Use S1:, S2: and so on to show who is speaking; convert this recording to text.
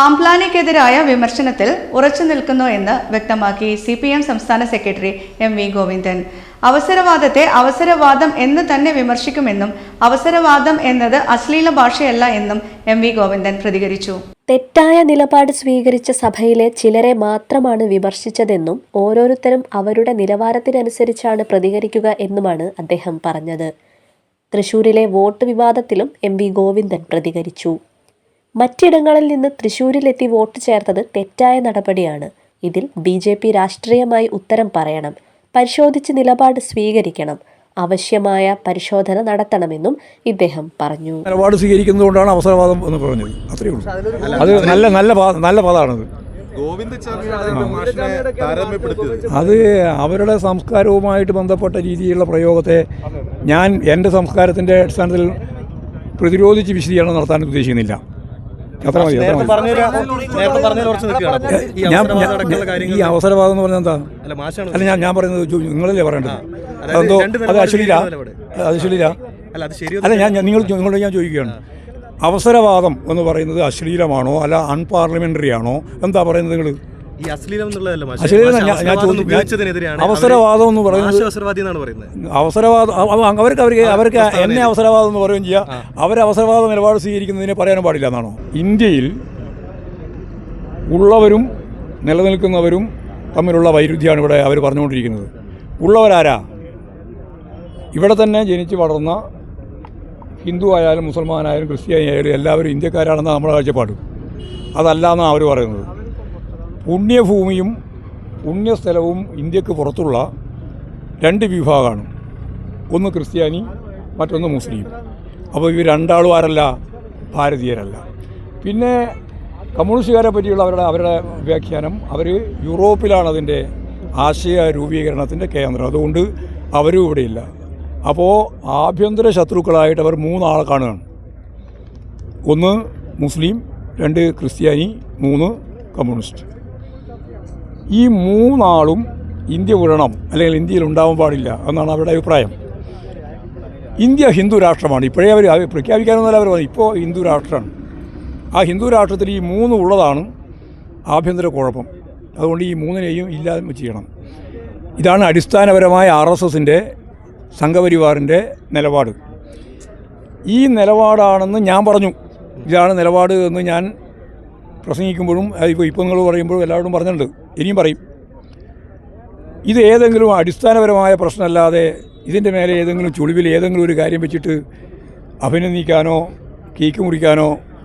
S1: പാംപ്ലാനിക്കെതിരായ വിമർശനത്തിൽ ഉറച്ചു നിൽക്കുന്നു എന്ന് വ്യക്തമാക്കി സി പി എം സംസ്ഥാന സെക്രട്ടറി എം വി ഗോവിന്ദൻ. അവസരവാദത്തെ അവസരവാദം എന്ന് തന്നെ വിമർശിക്കുമെന്നും അവസരവാദം എന്നത് അശ്ലീല ഭാഷയല്ല എന്നും എം വി ഗോവിന്ദൻ പ്രതികരിച്ചു.
S2: തെറ്റായ നിലപാട് സ്വീകരിച്ച സഭയിലെ ചിലരെ മാത്രമാണ് വിമർശിച്ചതെന്നും ഓരോരുത്തരും അവരുടെ നിലവാരത്തിനനുസരിച്ചാണ് പ്രതികരിക്കുക എന്നുമാണ് അദ്ദേഹം പറഞ്ഞത്. തൃശൂരിലെ വോട്ട് വിവാദത്തിലും എം വി ഗോവിന്ദൻ പ്രതികരിച്ചു. മറ്റിടങ്ങളിൽ നിന്ന് തൃശൂരിലെത്തി വോട്ട് ചേർത്തത് തെറ്റായ നടപടിയാണ്. ഇതിൽ ബി ജെ പി രാഷ്ട്രീയമായി ഉത്തരം പറയണം പരിശോധിച്ച് നിലപാട് സ്വീകരിക്കണം ആവശ്യമായ പരിശോധന നടത്തണമെന്നും ഇദ്ദേഹം പറഞ്ഞു.
S3: നിലപാട് സ്വീകരിക്കുന്നതുകൊണ്ടാണ് അവസരവാദം എന്ന് പറഞ്ഞത്. അത്രയേ ഉള്ളൂ. അത് നല്ല നല്ല നല്ല പദമാണത് അത് അവരുടെ സംസ്കാരവുമായിട്ട് ബന്ധപ്പെട്ട രീതിയിലുള്ള പ്രയോഗത്തെ ഞാൻ എന്റെ സംസ്കാരത്തിന്റെ അടിസ്ഥാനത്തിൽ പ്രതിരോധിച്ച് വിശദീകരണം നടത്താൻ ഉദ്ദേശിക്കുന്നില്ല. അത്ര മതി അത്ര മതി.
S4: നേരത്തെ നിൽക്കുകയാണ്. ഈ
S3: ഞാൻ
S4: അവസരവാദം
S3: ഞാൻ-
S4: കാര്യങ്ങൾ
S3: ഈ അവസരവാദം എന്ന് പറഞ്ഞാൽ എന്താ?
S4: അല്ല മാഷാണ്
S3: അല്ല ഞാൻ ഞാൻ പറയുന്നത് നിങ്ങളല്ലേ പറയേണ്ടത്.
S4: അതായത്
S3: അതെന്തോ അത് അശ്ലീല. അത് അശ്ലീല.
S4: അല്ല അത് ശരി
S3: അല്ല ഞാൻ ഞാൻ- നിങ്ങൾ നിങ്ങളോട് ഞാൻ ചോദിക്കുകയാണ്. അവസരവാദം എന്ന് പറയുന്നത് അശ്ലീലമാണോ അല്ല അൺപാർലമെന്ററി ആണോ? എന്താ പറയുന്നത് നിങ്ങൾ
S4: അവസരവാദം
S3: എന്ന് പറയുന്നത്
S4: അവസരവാദി
S3: അവർക്ക് അവർക്ക് അവർക്ക് എന്നെ അവസരവാദം എന്ന് പറയുകയും ചെയ്യാം. അവർ അവസരവാദ നിലപാട് സ്വീകരിക്കുന്നതിനെ പറയാനും പാടില്ല എന്നാണോ? ഇന്ത്യയിൽ ഉള്ളവരും നിലനിൽക്കുന്നവരും തമ്മിലുള്ള വൈരുദ്ധ്യമാണ് ഇവിടെ അവർ പറഞ്ഞുകൊണ്ടിരിക്കുന്നത്. ഉള്ളവരാരാ? ഇവിടെ തന്നെ ജനിച്ച് വളർന്ന ഹിന്ദു ആയാലും മുസൽമാനായാലും ക്രിസ്ത്യാനി ആയാലും എല്ലാവരും ഇന്ത്യക്കാരാണെന്നാണ് നമ്മുടെ കാഴ്ചപ്പാട്. അതല്ല എന്നാണ് അവർ പറയുന്നത്. പുണ്യഭൂമിയും പുണ്യസ്ഥലവും ഇന്ത്യയ്ക്ക് പുറത്തുള്ള രണ്ട് വിഭാഗമാണ് ഒന്ന് ക്രിസ്ത്യാനി മറ്റൊന്ന് മുസ്ലിം. അപ്പോൾ ഇവർ രണ്ടാളും ആരല്ല ഭാരതീയരല്ല. പിന്നെ കമ്മ്യൂണിസ്റ്റുകാരെ പറ്റിയുള്ള അവരുടെ അവരുടെ വ്യാഖ്യാനം അവർ യൂറോപ്പിലാണ് അതിന്റെ ആശയ രൂപീകരണത്തിന്റെ കേന്ദ്രം. അതുകൊണ്ട് അവരും ഇവിടെയില്ല. അപ്പോൾ ആഭ്യന്തര ശത്രുക്കളായിട്ട് അവർ മൂന്നാളെ കാണുകയാണ്. ഒന്ന് മുസ്ലിം രണ്ട് ക്രിസ്ത്യാനി മൂന്ന് കമ്മ്യൂണിസ്റ്റ്. ഈ മൂന്നാളും ഇന്ത്യ വിടണം അല്ലെങ്കിൽ ഇന്ത്യയിൽ ഉണ്ടാവാൻ പാടില്ല എന്നാണ് അവരുടെ അഭിപ്രായം. ഇന്ത്യ ഹിന്ദു രാഷ്ട്രമാണ്. ഇപ്പോഴേ അവർ പ്രഖ്യാപിക്കാനൊന്നുമല്ല അവർ പറഞ്ഞു ഇപ്പോൾ ഹിന്ദു രാഷ്ട്രമാണ്. ആ ഹിന്ദു രാഷ്ട്രത്തിൽ ഈ മൂന്ന് ഉള്ളതാണ് ആഭ്യന്തര കുഴപ്പം. അതുകൊണ്ട് ഈ മൂന്നിനെയും ഇല്ലാതെ ചെയ്യണം. ഇതാണ് അടിസ്ഥാനപരമായ ആർ എസ് എസിന്റെ സംഘപരിവാറിന്റെ നിലപാട്. ഈ നിലപാടാണെന്ന് ഞാൻ പറഞ്ഞു. ഇതാണ് നിലപാട് എന്ന് ഞാൻ പ്രസംഗിക്കുമ്പോഴും ഇപ്പോൾ ഇപ്പോൾ നിങ്ങൾ പറയുമ്പോഴും എല്ലാവരോടും പറഞ്ഞിട്ടുണ്ട്. ഇനിയും പറയും. ഇത് ഏതെങ്കിലും അടിസ്ഥാനപരമായ പ്രശ്നമല്ലാതെ ഇതിന്റെ മേലെ ഏതെങ്കിലും ചുളിവിൽ ഏതെങ്കിലും ഒരു കാര്യം വെച്ചിട്ട് അഭിനന്ദിക്കാനോ കേക്ക് മുറിക്കാനോ